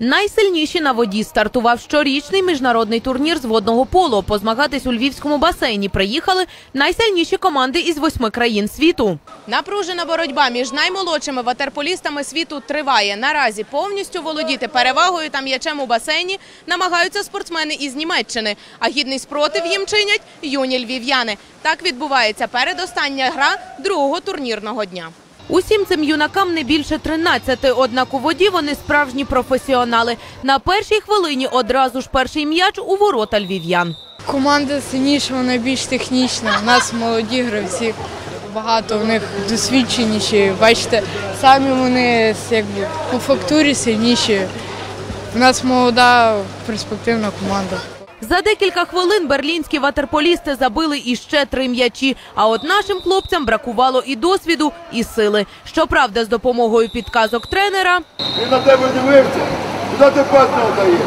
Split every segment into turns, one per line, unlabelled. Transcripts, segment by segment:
Найсильніші на воді стартував щорічний міжнародний турнір з водного поло. Позмагатись у львівському басейні приїхали найсильніші команди із восьми країн світу. Напружена боротьба між наймолодшими ватерполістами світу триває. Наразі повністю володіти перевагою та м'ячем у басейні намагаються спортсмени із Німеччини. А гідний спротив їм чинять юні львів'яни. Так відбувається передостання гра другого турнірного дня. Усім цим юнакам не більше 13, однак у воді вони справжні професіонали. На першій хвилині одразу ж перший м'яч у ворота львів'ян.
Команда сильніша, вона більш технічна. У нас молоді гравці, багато у них досвідченіші. Бачите, самі вони якби, по фактурі сильніші. У нас молода перспективна команда.
За декілька хвилин берлінські ватерполісти забили іще три м'ячі. А от нашим хлопцям бракувало і досвіду, і сили. Щоправда, з допомогою підказок тренера
Він на тебе дивився. Куди ти не даєш?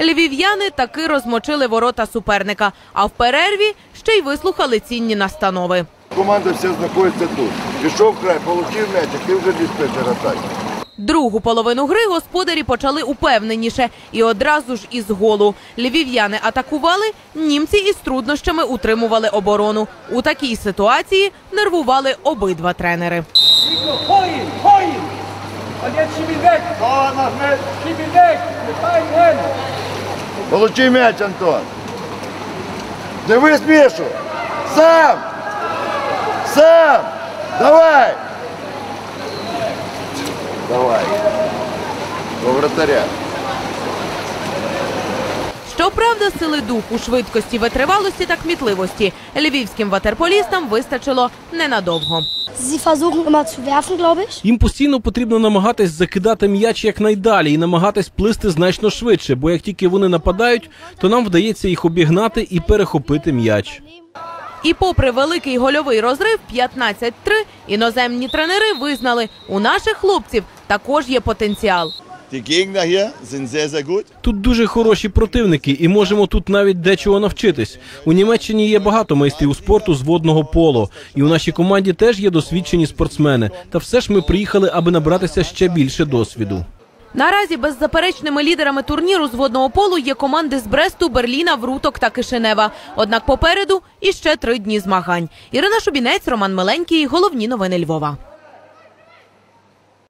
львів'яни таки розмочили ворота суперника. А в перерві ще й вислухали цінні настанови.
Команда вся знаходиться тут. Пішов край, получив м'яч, ти вже диспетчер атаки.
Другу половину гри господарі почали упевненіше і одразу ж із голу. Львів'яни атакували, німці із труднощами утримували оборону. У такій ситуації нервували обидва тренери.
Получив м'яч, Антон. Дивись, Мішу. Сам. Сам. Давай. Давай. До вратаря.
Щоправда, сили духу, швидкості, витривалості та кмітливості львівським ватерполістам вистачило ненадовго.
Їм постійно потрібно намагатись закидати м'яч якнайдалі і намагатись плисти значно швидше, бо як тільки вони нападають, то нам вдається їх обігнати і перехопити м'яч.
І попри великий гольовий розрив 15-3, іноземні тренери визнали, у наших хлопців також є потенціал.
Тут дуже хороші противники, і можемо тут навіть дечого навчитись. У Німеччині є багато майстрів спорту з водного поло, і у нашій команді теж є досвідчені спортсмени. Та все ж ми приїхали, аби набратися ще більше досвіду.
Наразі беззаперечними лідерами турніру з водного полу є команди з Бресту, Берліна, Вруток та Кишинева. Однак попереду іще три дні змагань. Ірина Шубінець, Роман Миленький. Головні новини Львова.